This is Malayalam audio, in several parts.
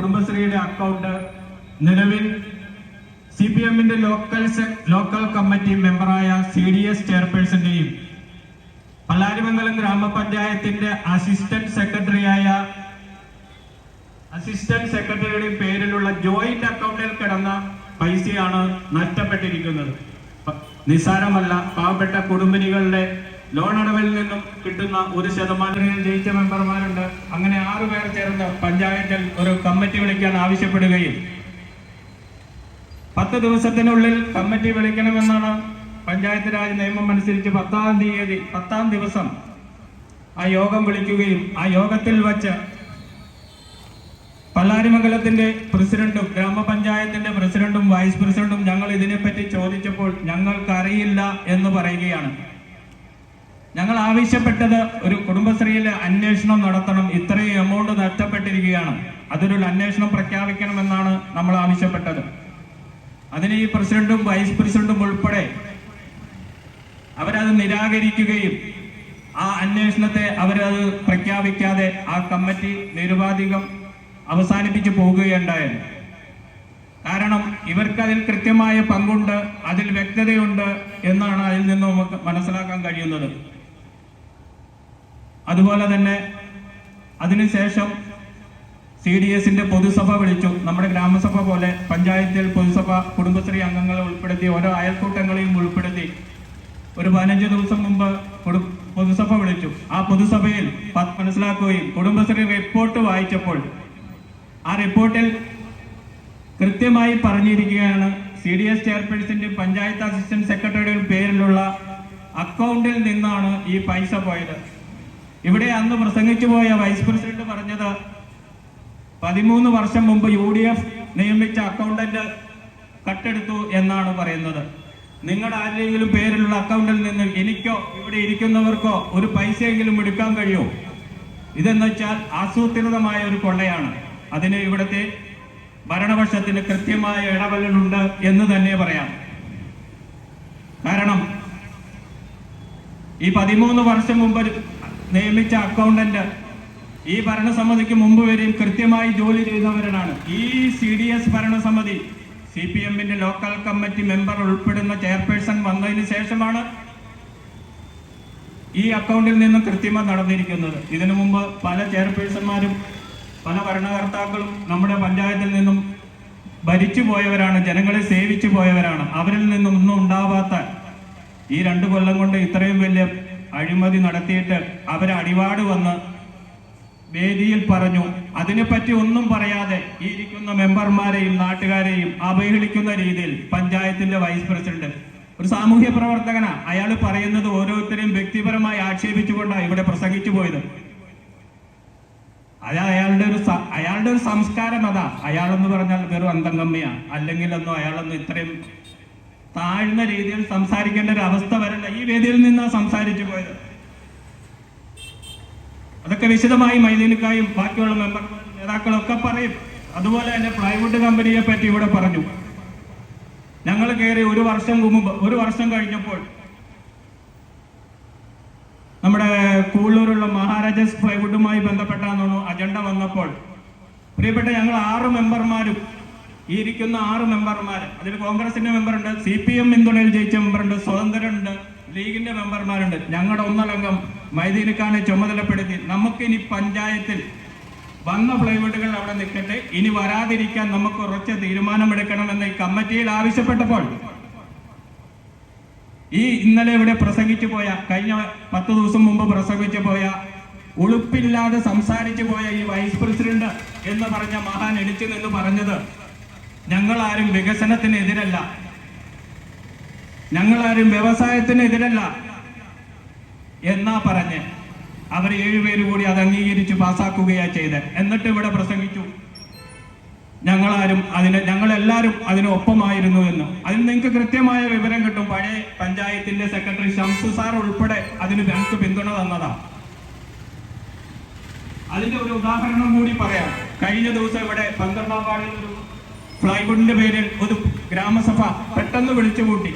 കുടുംബശ്രീയുടെ അക്കൗണ്ട് നിലവിൽ സി പി എമ്മിന്റെ ലോക്കൽ ലോക്കൽ കമ്മിറ്റി മെമ്പറായ സി ഡി എസ് ചെയർപേഴ്സന്റെയും പല്ലാരിമംഗലം ഗ്രാമപഞ്ചായത്തിന്റെ അസിസ്റ്റന്റ് സെക്രട്ടറിയായ അസിസ്റ്റന്റ് സെക്രട്ടറിയുടെയും പേരിലുള്ള ജോയിന്റ് അക്കൗണ്ടിൽ കിടന്ന പൈസയാണ് നഷ്ടപ്പെട്ടിരിക്കുന്നത്. നിസ്സാരമല്ല. പാവപ്പെട്ട കുടുംബിനികളുടെ ലോൺ അടവിൽ നിന്നും കിട്ടുന്ന ഒരു ശതമാനത്തിൽ ജയിച്ച മെമ്പർമാരുണ്ട്. അങ്ങനെ ആറു പേർ ചേർന്ന് പഞ്ചായത്തിൽ ഒരു കമ്മിറ്റി വിളിക്കാൻ ആവശ്യപ്പെടുകയും പത്ത് ദിവസത്തിനുള്ളിൽ കമ്മിറ്റി വിളിക്കണമെന്നാണ് പഞ്ചായത്ത് രാജ് നിയമം അനുസരിച്ച് പത്താം തീയതി പത്താം ദിവസം ആ യോഗം വിളിക്കുകയും ആ യോഗത്തിൽ വച്ച് പല്ലാരിമംഗലത്തിന്റെ പ്രസിഡന്റും ഗ്രാമപഞ്ചായത്തിന്റെ പ്രസിഡന്റും വൈസ് പ്രസിഡന്റും ഞങ്ങൾ ഇതിനെപ്പറ്റി ചോദിച്ചപ്പോൾ ഞങ്ങൾക്കറിയില്ല എന്ന് പറയുകയാണ്. ഞങ്ങൾ ആവശ്യപ്പെട്ടത് ഒരു കുടുംബശ്രീയിൽ അന്വേഷണം നടത്തണം. ഇത്രയും എമൗണ്ട് നഷ്ടപ്പെട്ടിരിക്കുകയാണ്. അതൊരു അന്വേഷണം പ്രഖ്യാപിക്കണമെന്നാണ് നമ്മൾ ആവശ്യപ്പെട്ടത്. അതിന് ഈ പ്രസിഡന്റും വൈസ് പ്രസിഡന്റും ഉൾപ്പെടെ അവരത് നിരാകരിക്കുകയും ആ അന്വേഷണത്തെ അവരത് പ്രഖ്യാപിക്കാതെ ആ കമ്മിറ്റി നിരുപാധികം അവസാനിപ്പിച്ചു പോകുകയുണ്ടായത് കാരണം ഇവർക്ക് അതിൽ കൃത്യമായ പങ്കുണ്ട് അതിൽ വ്യക്തതയുണ്ട് എന്നാണ് അതിൽ നിന്ന് നമുക്ക് മനസ്സിലാക്കാൻ കഴിയുന്നത്. അതുപോലെ തന്നെ അതിനുശേഷം സി ഡി എസിന്റെ പൊതുസഭ വിളിച്ചു. നമ്മുടെ ഗ്രാമസഭ പോലെ പഞ്ചായത്തിൽ പൊതുസഭ കുടുംബശ്രീ അംഗങ്ങളെ ഉൾപ്പെടുത്തി ഓരോ അയൽക്കൂട്ടങ്ങളെയും ഉൾപ്പെടുത്തി ഒരു പതിനഞ്ച് ദിവസം മുമ്പ് പൊതുസഭ വിളിച്ചു. ആ പൊതുസഭയിൽ മനസ്സിലാക്കുകയും കുടുംബശ്രീ റിപ്പോർട്ട് വായിച്ചപ്പോൾ ആ റിപ്പോർട്ടിൽ കൃത്യമായി പറഞ്ഞിരിക്കുകയാണ് സി ഡി എസ് ചെയർപേഴ്സന്റെ പഞ്ചായത്ത് അസിസ്റ്റന്റ് സെക്രട്ടറിയുടെയും പേരിലുള്ള അക്കൗണ്ടിൽ നിന്നാണ് ഈ പൈസ പോയത്. ഇവിടെ അന്ന് പ്രസംഗിച്ചു പോയ വൈസ് പ്രസിഡന്റ് പറഞ്ഞത് പതിമൂന്ന് വർഷം മുമ്പ് യു ഡി എഫ് നിയമിച്ച അക്കൗണ്ടന്റ് കട്ടെടുത്തു എന്നാണ് പറയുന്നത്. നിങ്ങളുടെ ആരുടെയെങ്കിലും പേരിലുള്ള അക്കൗണ്ടിൽ നിന്ന് എനിക്കോ ഇവിടെ ഇരിക്കുന്നവർക്കോ ഒരു പൈസയെങ്കിലും എടുക്കാൻ കഴിയുമോ ഇതെന്ന് വെച്ചാൽ ആസൂത്രിതമായ ഒരു കൊള്ളയാണ്. അതിന് ഇവിടുത്തെ ഭരണപക്ഷത്തിന് കൃത്യമായ ഇടപെടലുണ്ട് എന്ന് തന്നെ പറയാം. കാരണം ഈ പതിമൂന്ന് വർഷം മുമ്പ് നിയമിച്ച അക്കൗണ്ടന്റ് ഈ ഭരണസമിതിക്ക് മുമ്പ് വരെയും കൃത്യമായി ജോലി ചെയ്തവരാണ്. ഈ സി ഡി എസ് ഭരണസമിതി സി പി എമ്മിന്റെ ലോക്കൽ കമ്മിറ്റി മെമ്പർ ഉൾപ്പെടുന്ന ചെയർപേഴ്സൺ വന്നതിന് ശേഷമാണ് ഈ അക്കൗണ്ടിൽ നിന്നും കൃത്യമായി നടന്നിരിക്കുന്നത്. ഇതിനു മുമ്പ് പല ചെയർപേഴ്സന്മാരും പല ഭരണകർത്താക്കളും നമ്മുടെ പഞ്ചായത്തിൽ നിന്നും ഭരിച്ചു പോയവരാണ് ജനങ്ങളെ സേവിച്ചു പോയവരാണ്. അവരിൽ നിന്നും ഒന്നും ഉണ്ടാവാത്ത ഈ രണ്ടു കൊല്ലം കൊണ്ട് ഇത്രയും വലിയ അഴിമതി നടത്തിയിട്ട് അവരെ അടിവാട് വന്ന് വേദിയിൽ പറഞ്ഞു. അതിനെപ്പറ്റി ഒന്നും പറയാതെ ഈ ഇരിക്കുന്ന മെമ്പർമാരെയും നാട്ടുകാരെയും അവഹേളിക്കുന്ന രീതിയിൽ പഞ്ചായത്തിന്റെ വൈസ് പ്രസിഡന്റ് ഒരു സാമൂഹ്യ പ്രവർത്തകനാ. അയാൾ പറയുന്നത് ഓരോരുത്തരെയും വ്യക്തിപരമായി ആക്ഷേപിച്ചുകൊണ്ടാണ് ഇവിടെ പ്രസംഗിച്ചു പോയത്. അയാൾ അയാളുടെ ഒരു അയാളുടെ ഒരു സംസ്കാരം അതാ. അയാളെന്ന് പറഞ്ഞാൽ വെറും അന്തംഗമ്മയാണ് അല്ലെങ്കിൽ ഒന്നും അയാളൊന്നും ഇത്രയും താഴ്ന്ന രീതിയിൽ സംസാരിക്കേണ്ട ഒരു അവസ്ഥ വരണ്ട ഈ വേദിയിൽ നിന്നാണ് സംസാരിച്ചു പോയത്. അതൊക്കെ വിശദമായി മൈദീനിക്കായും ബാക്കിയുള്ള മെമ്പർ നേതാക്കളൊക്കെ പറയും. അതുപോലെ തന്നെ പ്ലൈവുഡ് കമ്പനിയെ പറ്റി ഇവിടെ പറഞ്ഞു. ഞങ്ങൾ കയറി ഒരു വർഷം മുമ്പ് ഒരു വർഷം കഴിഞ്ഞപ്പോൾ നമ്മുടെ കൂളൂരുള്ള മഹാരാജാസ് പ്ലൈവുഡുമായി ബന്ധപ്പെട്ടാണെന്നു അജണ്ട വന്നപ്പോൾ. പ്രിയപ്പെട്ട ഞങ്ങൾ ആറ് മെമ്പർമാരും ഈ ഇരിക്കുന്ന ആറ് മെമ്പർമാർ അതിൽ കോൺഗ്രസിന്റെ മെമ്പറുണ്ട് സി പി എം പിന്തുണയിൽ ജയിച്ച മെമ്പറുണ്ട് സ്വതന്ത്രരുണ്ട് ലീഗിന്റെ മെമ്പർമാരുണ്ട്. ഞങ്ങളുടെ ഒന്നടങ്കം മൈദീനക്കാനെ ചുമതലപ്പെടുത്തി നമുക്കിനി പഞ്ചായത്തിൽ വന്ന പ്ലൈവുഡുകൾ അവിടെ നിൽക്കട്ടെ ഇനി വരാതിരിക്കാൻ നമുക്ക് ഉറച്ച തീരുമാനമെടുക്കണമെന്ന് ഈ കമ്മിറ്റിയിൽ ആവശ്യപ്പെട്ടപ്പോൾ ഈ ഇന്നലെ ഇവിടെ പ്രസംഗിച്ചു പോയ കഴിഞ്ഞ പത്ത് ദിവസം മുമ്പ് പ്രസംഗിച്ചു പോയ ഉളുപ്പില്ലാതെ സംസാരിച്ചു പോയ ഈ വൈസ് പ്രസിഡന്റ് എന്ന് പറഞ്ഞ മഹാൻ എണിച്ചു നിന്ന് പറഞ്ഞത് ഞങ്ങളാരും വികസനത്തിനെതിരല്ല. ഞങ്ങളാരും വ്യവസായത്തിനെതിരല്ല എന്നാ പറഞ്ഞ് അവർ ഏഴുപേര് കൂടി അത് അംഗീകരിച്ച് പാസ്സാക്കുകയാ ചെയ്ത് എന്നിട്ട് ഇവിടെ പ്രസംഗിച്ചു. ഞങ്ങളാരും അതിന് ഞങ്ങളെല്ലാവരും അതിന് ഒപ്പമായിരുന്നു എന്ന്. അതിന് നിങ്ങൾക്ക് കൃത്യമായ വിവരം കിട്ടും. പഴയ പഞ്ചായത്തിന്റെ സെക്രട്ടറി ഷംസു സാർ ഉൾപ്പെടെ അതിന് ഞങ്ങൾക്ക് പിന്തുണ തന്നതാ. അതിന്റെ ഒരു ഉദാഹരണം കൂടി പറയാം. കഴിഞ്ഞ ദിവസം ഇവിടെ പന്ത്രണ്ടാം വാർഡിൽ ഒരു ഫ്ലൈവുഡിന്റെ പേരിൽ ഒരു ഗ്രാമസഭ പെട്ടെന്ന് വിളിച്ചു കൂട്ടി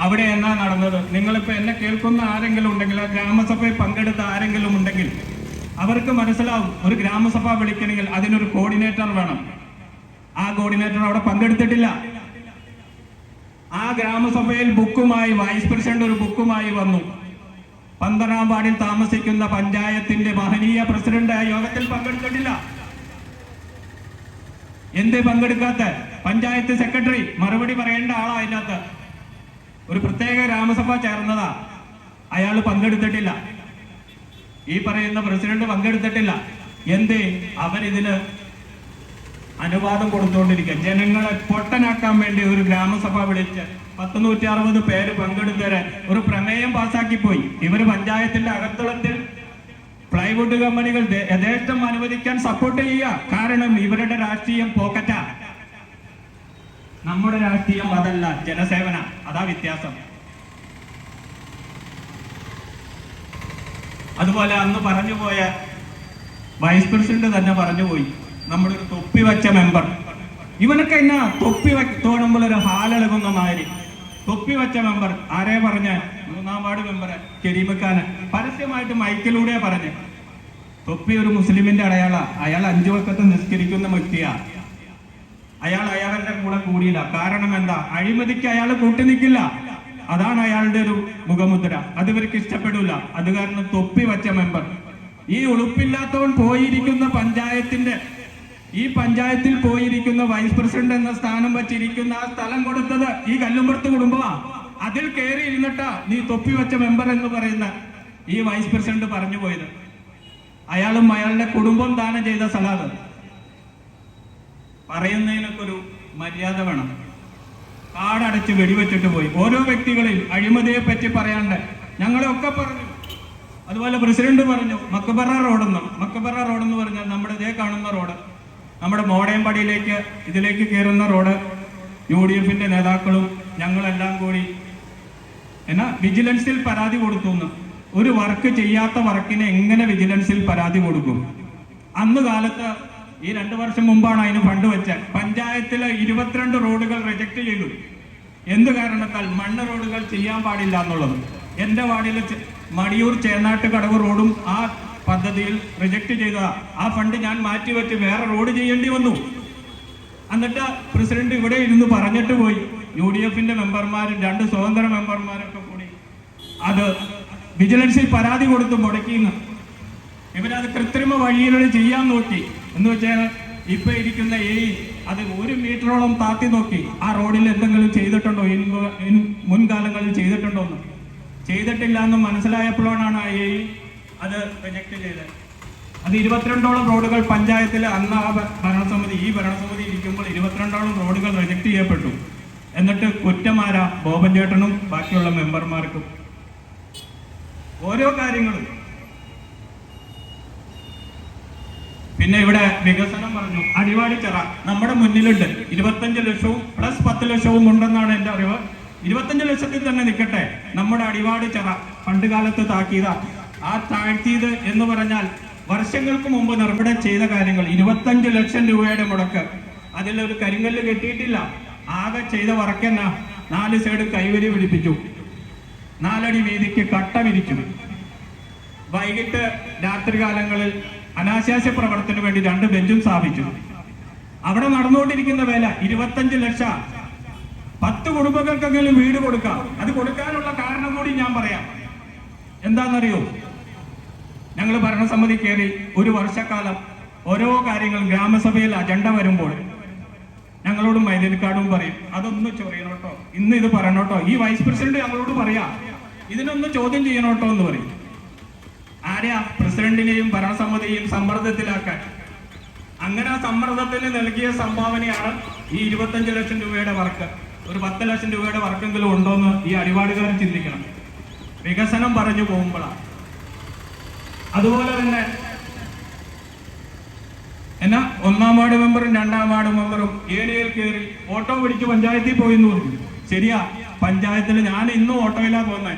അവിടെ എന്നാ നടന്നത്? നിങ്ങളിപ്പോ എന്നെ കേൾക്കുന്ന ആരെങ്കിലും ഉണ്ടെങ്കിൽ ആ ഗ്രാമസഭയിൽ പങ്കെടുത്ത ആരെങ്കിലും ഉണ്ടെങ്കിൽ അവർക്ക് മനസ്സിലാവും ഒരു ഗ്രാമസഭ വിളിക്കണമെങ്കിൽ അതിനൊരു കോർഡിനേറ്റർ വേണം. ആ കോർഡിനേറ്റർ അവിടെ പങ്കെടുത്തിട്ടില്ല. ആ ഗ്രാമസഭയിൽ ബുക്കുമായി വൈസ് പ്രസിഡന്റ് ഒരു ബുക്കുമായി വന്നു. പന്തറാം വാർഡിൽ താമസിക്കുന്ന പഞ്ചായത്തിന്റെ മഹനീയ പ്രസിഡന്റ് യോഗത്തിൽ പങ്കെടുത്തിട്ടില്ല. എന്തേ പങ്കെടുക്കാത്ത പഞ്ചായത്ത് സെക്രട്ടറി മറുപടി പറയേണ്ട ആളാ അതിനകത്ത് ഒരു പ്രത്യേക ഗ്രാമസഭ ചേർന്നതാ. അയാൾ പങ്കെടുത്തിട്ടില്ല. ഈ പറയുന്ന പ്രസിഡന്റ് പങ്കെടുത്തിട്ടില്ല. എന്തേ? അവരിതിന് അനുവാദം കൊടുത്തുകൊണ്ടിരിക്കുക ജനങ്ങളെ പൊട്ടനാക്കാൻ വേണ്ടി ഒരു ഗ്രാമസഭ വിളിച്ച് പത്ത് നൂറ്റി അറുപത് പേര് പങ്കെടുത്തവരെ ഒരു പ്രമേയം പാസാക്കി പോയി ഇവർ പഞ്ചായത്തിന്റെ അകത്തളത്തിൽ പ്ലൈവുഡ് കമ്പനികൾ യഥേഷ്ടം അനുവദിക്കാൻ സപ്പോർട്ട് ചെയ്യുക. കാരണം ഇവരുടെ രാഷ്ട്രീയം പോക്കറ്റാ. നമ്മുടെ രാഷ്ട്രീയം അതല്ല ജനസേവന. അതാ വ്യത്യാസം. അതുപോലെ അന്ന് പറഞ്ഞുപോയ വൈസ് പ്രസിഡന്റ് തന്നെ പറഞ്ഞുപോയി നമ്മുടെ ഒരു തൊപ്പി വെച്ച മെമ്പർ ഇവനൊക്കെ എന്നാ തൊപ്പി തോന്നുമ്പോൾ ഒരു ഹാലിളകുന്ന മാതിരി. തൊപ്പി വെച്ച മെമ്പർ ആരെ പറഞ്ഞ? മൂന്നാം വാർഡ് മെമ്പർ കരീമക്കാന് പരസ്യമായിട്ട് മൈക്കിലൂടെ പറഞ്ഞു തൊപ്പി ഒരു മുസ്ലിമിന്റെ അടയാള. അയാൾ അഞ്ചു വക്കത്ത് നിസ്കരിക്കുന്ന വ്യക്തിയാ. അയാൾ അയാളുടെ കൂടെ കൂടിയില്ല. കാരണം എന്താ? അഴിമതിക്ക് അയാൾ കൂട്ടി നിൽക്കില്ല അതാണ് അയാളുടെ ഒരു മുഖമുദ്ര. അത് ഇവർക്ക് ഇഷ്ടപ്പെടില്ല അത് കാരണം തൊപ്പി വച്ച മെമ്പർ ഈ ഉളുപ്പില്ലാത്തവൻ പോയിരിക്കുന്ന പഞ്ചായത്തിന്റെ ഈ പഞ്ചായത്തിൽ പോയിരിക്കുന്ന വൈസ് പ്രസിഡന്റ് എന്ന സ്ഥാനം വച്ചിരിക്കുന്ന ആ സ്ഥലം കൊടുത്തത് ഈ കല്ലുമ്പുറത്ത് കുടുംബമാ. അതിൽ കയറി ഇരുന്നിട്ടാ നീ തൊപ്പി വെച്ച മെമ്പർ എന്ന് പറയുന്ന ഈ വൈസ് പ്രസിഡന്റ് പറഞ്ഞു പോയത്. അയാളും അയാളുടെ കുടുംബം ദാനം ചെയ്ത സലാദ് പറയുന്നതിനൊക്കെ ഒരു മര്യാദ വേണം. കാടടച്ച് വെടിവെച്ചിട്ട് പോയി. ഓരോ വ്യക്തികളിൽ അഴിമതിയെ പറ്റി പറയാണ്ട് ഞങ്ങളെയൊക്കെ പറഞ്ഞു. അതുപോലെ പ്രസിഡന്റ് പറഞ്ഞു മക്കബറ റോഡെന്ന് മക്കബറ റോഡെന്ന് പറഞ്ഞാൽ നമ്മുടെ ഇതേ കാണുന്ന റോഡ് നമ്മുടെ മോടയമ്പടിയിലേക്ക് ഇതിലേക്ക് കയറുന്ന റോഡ് യു ഡി എഫിന്റെ നേതാക്കളും ഞങ്ങളെല്ലാം കൂടി എന്നാ വിജിലൻസിൽ പരാതി കൊടുത്തു ഒരു വർക്ക് ചെയ്യാത്ത വർക്കിന് എങ്ങനെ വിജിലൻസിൽ പരാതി കൊടുക്കും? അന്ന് കാലത്ത് ഈ രണ്ടു വർഷം മുമ്പാണ് അതിന് ഫണ്ട് വെച്ചത്. പഞ്ചായത്തിലെ ഇരുപത്തിരണ്ട് റോഡുകൾ റിജക്ട് ചെയ്തു. എന്ത് കാരണത്താൽ മണ്ണ് റോഡുകൾ ചെയ്യാൻ പാടില്ല എന്നുള്ളത്. എന്റെ വാർഡിലെ മടിയൂർ ചേന്നാട്ട് കടവ് റോഡും ആ പദ്ധതിയിൽ റിജക്ട് ചെയ്ത ആ ഫണ്ട് ഞാൻ മാറ്റിവെച്ച് വേറെ റോഡ് ചെയ്യേണ്ടി വന്നു. എന്നിട്ട് പ്രസിഡന്റ് ഇവിടെ ഇരുന്ന് പറഞ്ഞിട്ട് പോയി. യു ഡി എഫിന്റെ മെമ്പർമാരും രണ്ട് സ്വതന്ത്ര മെമ്പർമാരൊക്കെ കൂടി അത് വിജിലൻസിൽ പരാതി കൊടുത്ത് മുടക്കിയെന്ന്. ഇവരത് കൃത്രിമ വഴിയിലൂടെ ചെയ്യാൻ നോക്കി. എന്ന് വെച്ചാൽ ഇപ്പൊ ഇരിക്കുന്ന ഈ അത് ഒരു മീറ്ററോളം താത്തി നോക്കി. ആ റോഡിൽ എന്തെങ്കിലും ചെയ്തിട്ടുണ്ടോ? മുൻകാലങ്ങളിൽ ചെയ്തിട്ടുണ്ടോ എന്ന്. ചെയ്തിട്ടില്ല എന്ന് മനസ്സിലായപ്പോഴാണ് ആ എ അത് റിജക്ട് ചെയ്തത്. അത് ഇരുപത്തിരണ്ടോളം റോഡുകൾ പഞ്ചായത്തിൽ അന്ന് ആ ഭരണസമിതി ഈ ഭരണസമിതി ഇരിക്കുമ്പോൾ ഇരുപത്തിരണ്ടോളം റോഡുകൾ റിജക്ട് ചെയ്യപ്പെട്ടു. എന്നിട്ട് കുറ്റമാരാ ബോബൻ ചേട്ടനും ബാക്കിയുള്ള മെമ്പർമാർക്കും. ഓരോ കാര്യങ്ങളും. പിന്നെ ഇവിടെ വികസനം പറഞ്ഞു. അടിവാടി ചെറ നമ്മുടെ മുന്നിലുണ്ട്. ഇരുപത്തഞ്ച് ലക്ഷവും പ്ലസ് പത്ത് ലക്ഷവും ഉണ്ടെന്നാണ് എന്റെ അറിവ്. ഇരുപത്തഞ്ച് ലക്ഷത്തിൽ തന്നെ നിൽക്കട്ടെ. നമ്മുടെ അടിവാടി ചെറ പണ്ട് കാലത്ത് താക്കീത ആ താഴ്ത്തിയത് എന്ന് പറഞ്ഞാൽ വർഷങ്ങൾക്ക് മുമ്പ് നിർമ്മിടം ചെയ്ത കാര്യങ്ങൾ. ഇരുപത്തഞ്ച് ലക്ഷം രൂപയുടെ മുടക്ക്. അതിലൊരു കരിങ്കല്ല് കെട്ടിയിട്ടില്ല. ആകെ ചെയ്ത വർക്കെന്ന നാല് സൈഡ് കൈവരി പിടിപ്പിച്ചു. നാലടി വീതിക്ക് കട്ട വിരിച്ചു. വൈകിട്ട് രാത്രികാലങ്ങളിൽ അനാശാസ്യ പ്രവർത്തനത്തിന് വേണ്ടി രണ്ട് ബെഞ്ചും സ്ഥാപിച്ചു. അവിടെ നടന്നുകൊണ്ടിരിക്കുന്ന വില ഇരുപത്തഞ്ച് ലക്ഷം. പത്ത് കുടുംബങ്ങൾക്കെങ്കിലും വീട് കൊടുക്കാം. അത് കൊടുക്കാനുള്ള കാരണം കൂടി ഞാൻ പറയാം. എന്താണെന്നറിയോ? ഞങ്ങൾ ഭരണസമിതി കയറി ഒരു വർഷക്കാലം ഓരോ കാര്യങ്ങളും ഗ്രാമസഭയിൽ അജണ്ട വരുമ്പോൾ ഞങ്ങളോട് മൈലനിക്കാടും പറയും. അതൊന്ന് ചൊറിയണോട്ടോ ഇന്ന് ഇത് പറയണോട്ടോ ഈ വൈസ് പ്രസിഡന്റ് ഞങ്ങളോട് പറയാ ഇതിനൊന്ന് ചോദ്യം ചെയ്യണോട്ടോ എന്ന് പറയും. ആരെയാ പ്രസിഡന്റിനെയും ഭരണസമിതിയെയും സമ്മർദ്ദത്തിലാക്കാൻ? അങ്ങനെ ആ സമ്മർദ്ദത്തിന് നൽകിയ സംഭാവനയാണ് ഈ ഇരുപത്തഞ്ച് ലക്ഷം രൂപയുടെ വർക്ക്. ഒരു പത്ത് ലക്ഷം രൂപയുടെ വർക്കെങ്കിലും ഉണ്ടോന്ന് ഈ അടിപാടുകാർ ചിന്തിക്കണം. വികസനം പറഞ്ഞു പോകുമ്പോഴാണ് അതുപോലെ തന്നെ എന്നാ ഒന്നാം വാർഡ് മെമ്പറും രണ്ടാം വാർഡ് ഓട്ടോ പിടിച്ച് പഞ്ചായത്തിൽ പോയി എന്ന് പറഞ്ഞു. ശരിയാ പഞ്ചായത്തിൽ ഞാൻ ഇന്നും ഓട്ടോയിലാ പോന്നെ.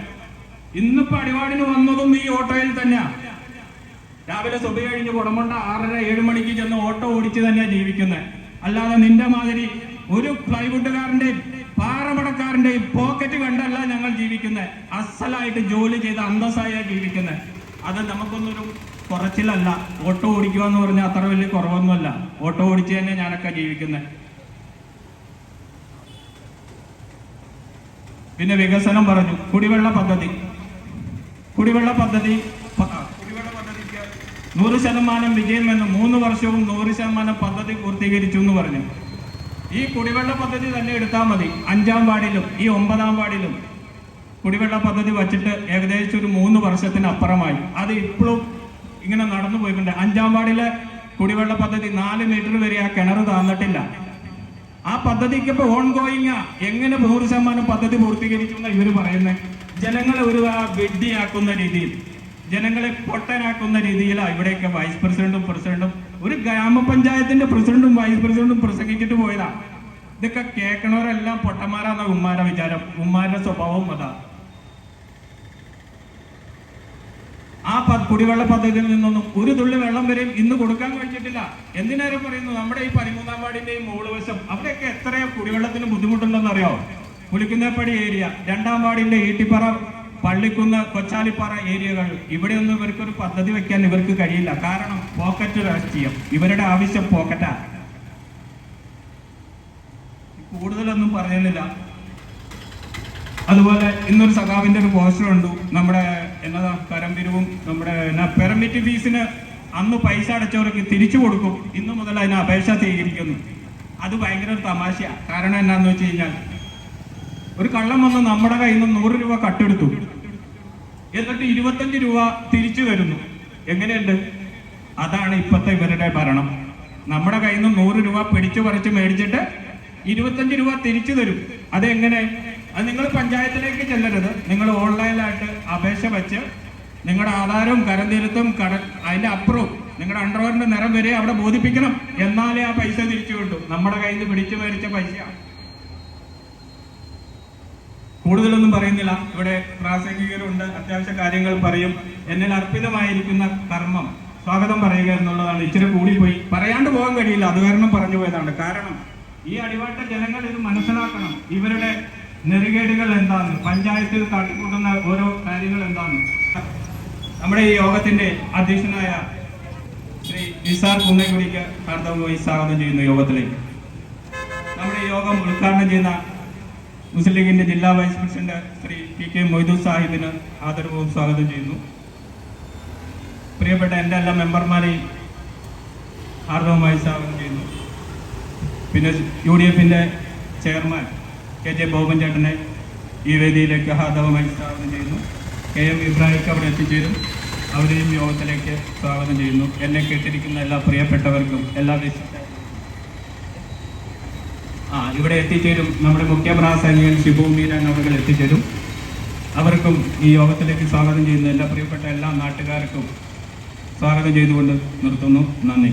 ഇന്നിപ്പോ അടിവാടിന് വന്നതും ഈ ഓട്ടോയിൽ തന്നെയാ. രാവിലെ സുബ കഴിഞ്ഞ് കുടമുണ്ട ആറര ഏഴ് മണിക്ക് ചെന്ന് ഓട്ടോ ഓടിച്ച് തന്നെയാ ജീവിക്കുന്നത് അല്ലാതെ നിന്റെ മാതിരി ഒരു പ്ലൈവുഡുകാരന്റെയും പാറമടക്കാരന്റെയും പോക്കറ്റ് കണ്ടല്ല ഞങ്ങൾ ജീവിക്കുന്നത് അസലായിട്ട് ജോലി ചെയ്ത് അന്തസ്സായ ജീവിക്കുന്നത് അത് നമുക്കൊന്നൊരു കുറച്ചിലല്ല. ഓട്ടോ ഓടിക്കുക എന്ന് പറഞ്ഞാൽ അത്ര വലിയ കുറവൊന്നുമല്ല. ഓട്ടോ ഓടിച്ച് തന്നെ ഞാനൊക്കെ ജീവിക്കുന്നത് പിന്നെ വികസനം പറഞ്ഞു. കുടിവെള്ള പദ്ധതി. കുടിവെള്ള പദ്ധതി കുടിവെള്ള പദ്ധതിക്ക് നൂറ് ശതമാനം വിജയമെന്ന് മൂന്ന് വർഷവും നൂറ് ശതമാനം പദ്ധതി പൂർത്തീകരിച്ചു എന്ന് പറഞ്ഞു. ഈ കുടിവെള്ള പദ്ധതി തന്നെ എടുത്താൽ മതി. അഞ്ചാം വാർഡിലും ഈ ഒമ്പതാം വാർഡിലും. കുടിവെള്ള പദ്ധതി വച്ചിട്ട് ഏകദേശം ഒരു മൂന്ന് വർഷത്തിന് അപ്പുറമായി അത് ഇപ്പോഴും ഇങ്ങനെ നടന്നു പോയിട്ടുണ്ട് അഞ്ചാം വാർഡിലെ കുടിവെള്ള പദ്ധതി നാല് മീറ്റർ വരെ ആ കിണർ താന്നിട്ടില്ല. ആ പദ്ധതിക്ക് ഇപ്പൊ ഓൺ ഗോയിങ് എങ്ങനെ നൂറ് ശതമാനം പദ്ധതി പൂർത്തീകരിച്ചു എന്നാ ഇവർ പറയുന്നത് ജനങ്ങളെ ഒരു ആ വിഡ്ഢിയാക്കുന്ന രീതിയിൽ ജനങ്ങളെ പൊട്ടനാക്കുന്ന രീതിയിലാണ് ഇവിടെയൊക്കെ വൈസ് പ്രസിഡന്റും പ്രസിഡന്റും ഒരു ഗ്രാമപഞ്ചായത്തിന്റെ പ്രസിഡന്റും വൈസ് പ്രസിഡന്റും പ്രസംഗിച്ചിട്ട് പോയതാ. ഇതൊക്കെ കേൾക്കണവരെല്ലാം പൊട്ടന്മാരാന്ന ഉമ്മാരുടെ വിചാരം. ഉമ്മാരുടെ സ്വഭാവം അതാ ആ പ- കുടിവെള്ള പദ്ധതിയിൽ നിന്നൊന്നും ഒരു തുള്ളി വെള്ളം വരെയും ഇന്ന് കൊടുക്കാൻ കഴിഞ്ഞിട്ടില്ല എന്തിനേരം പറയുന്നു? നമ്മുടെ ഈ പതിമൂന്നാം വാർഡിന്റെയും മുകളിൽ വശം അവിടെയൊക്കെ എത്ര കുടിവെള്ളത്തിന് ബുദ്ധിമുട്ടുണ്ടെന്ന് അറിയോ? പുലിക്കുന്നേപ്പടി ഏരിയ രണ്ടാം വാർഡിന്റെ ഈട്ടിപ്പറ പള്ളിക്കുന്ന് കൊച്ചാലിപ്പാറ ഏരിയകൾ. ഇവിടെയൊന്നും ഇവർക്ക് ഒരു പദ്ധതി വെക്കാൻ ഇവർക്ക് കഴിയില്ല. കാരണം പോക്കറ്റ് രാഷ്ട്രീയം. ഇവരുടെ ആവശ്യം പോക്കറ്റാ. കൂടുതലൊന്നും പറയുന്നില്ല അതുപോലെ ഇന്നൊരു സഖാവിന്റെ ഒരു പോസ്റ്റർ ഉണ്ട് നമ്മുടെ എന്നതാ പരമ്പിരിവും നമ്മുടെ പെർമിറ്റ് ഫീസിന് അന്ന് പൈസ അടച്ചവർക്ക് തിരിച്ചു കൊടുക്കും. ഇന്നു മുതൽ അതിന് അപേക്ഷ സ്വീകരിക്കുന്നു. അത് ഭയങ്കര തമാശയാണ് തമാശയാ. കാരണം എന്നാന്ന് വെച്ച് കഴിഞ്ഞാൽ ഒരു കള്ളം വന്ന് നമ്മുടെ കയ്യിൽ നിന്ന് നൂറ് രൂപ കട്ടെടുത്തു. എന്നിട്ട് ഇരുപത്തഞ്ച് രൂപ തിരിച്ചു വരുന്നു എങ്ങനെയുണ്ട്? അതാണ് ഇപ്പോഴത്തെ ഇവരുടെ ഭരണം. നമ്മുടെ കയ്യിൽ നിന്ന് നൂറ് രൂപ പിടിച്ചു പറിച്ച് മേടിച്ചിട്ട് ഇരുപത്തഞ്ച് രൂപ തിരിച്ചു തരും. അതെങ്ങനെ? അത് നിങ്ങൾ പഞ്ചായത്തിലേക്ക് ചെല്ലരുത്. നിങ്ങൾ ഓൺലൈനായിട്ട് അപേക്ഷ വെച്ച് നിങ്ങളുടെ ആധാരവും കരന്തിരുത്തും കട അതിന്റെ അപ്പുറവും നിങ്ങളുടെ അണ്ടർവെയറിന്റെ നിറം വരെ അവിടെ ബോധിപ്പിക്കണം. എന്നാലേ ആ പൈസ തിരിച്ചു കിട്ടും. നമ്മുടെ കയ്യിൽ നിന്ന് പിടിച്ചു മേടിച്ച പൈസയാണ് കൂടുതലൊന്നും പറയുന്നില്ല. ഇവിടെ പ്രാസംഗികരുണ്ട്. അത്യാവശ്യ കാര്യങ്ങൾ പറയും. എന്നിൽ അർപ്പിതമായിരിക്കുന്ന കർമ്മം. സ്വാഗതം പറയുക എന്നുള്ളതാണ്. ഇച്ചിരി പോയി പറയാണ്ട് പോകാൻ കഴിയില്ല. അത് കാരണം പറഞ്ഞു പോയതാണ്. കാരണം ഈ അടിവാട്ട ജനങ്ങൾ ഇത് മനസ്സിലാക്കണം. ഇവരുടെ നെറികേടുകൾ എന്താണ്? പഞ്ചായത്തിൽ കാട്ടിക്കൂട്ടുന്ന ഓരോ കാര്യങ്ങൾ എന്താണ്? നമ്മുടെ ഈ യോഗത്തിന്റെ അധ്യക്ഷനായ ശ്രീ നിസാർ കുന്നേക്കുടിക്ക് ഹാർദവമായി സ്വാഗതം ചെയ്യുന്ന യോഗത്തിലേക്ക്. നമ്മുടെ യോഗം ഉദ്ഘാടനം ചെയ്യുന്ന മുസ്ലിം ലീഗിന്റെ ജില്ലാ vice president Shri P K Moidu സാഹിബിന് ആദരവും സ്വാഗതം ചെയ്യുന്നു. പ്രിയപ്പെട്ട എന്റെ എല്ലാ മെമ്പർമാരെയും ഹാർദവമായി സ്വാഗതം ചെയ്യുന്നു. പിന്നെ യു ഡി എഫിന്റെ ചെയർമാൻ കെ ജെ ബോബൻ ചേട്ടനെ ഈ വേദിയിലേക്ക് ഹാർദവമായി സ്വാഗതം ചെയ്യുന്നു. കെ എം ഇബ്രാഹിക്ക് അവിടെ എത്തിച്ചേരും. അവരെയും യോഗത്തിലേക്ക് സ്വാഗതം ചെയ്യുന്നു. എന്നെ കേട്ടിരിക്കുന്ന എല്ലാ പ്രിയപ്പെട്ടവർക്കും എല്ലാ ആ ഇവിടെ എത്തിച്ചേരും. നമ്മുടെ മുഖ്യ പ്രാസംഗികൻ ഷിബു മീരൻ എത്തിച്ചേരും. അവർക്കും ഈ യോഗത്തിലേക്ക് സ്വാഗതം ചെയ്യുന്ന എല്ലാ പ്രിയപ്പെട്ട എല്ലാ നാട്ടുകാർക്കും സ്വാഗതം ചെയ്തുകൊണ്ട് നിർത്തുന്നു. നന്ദി.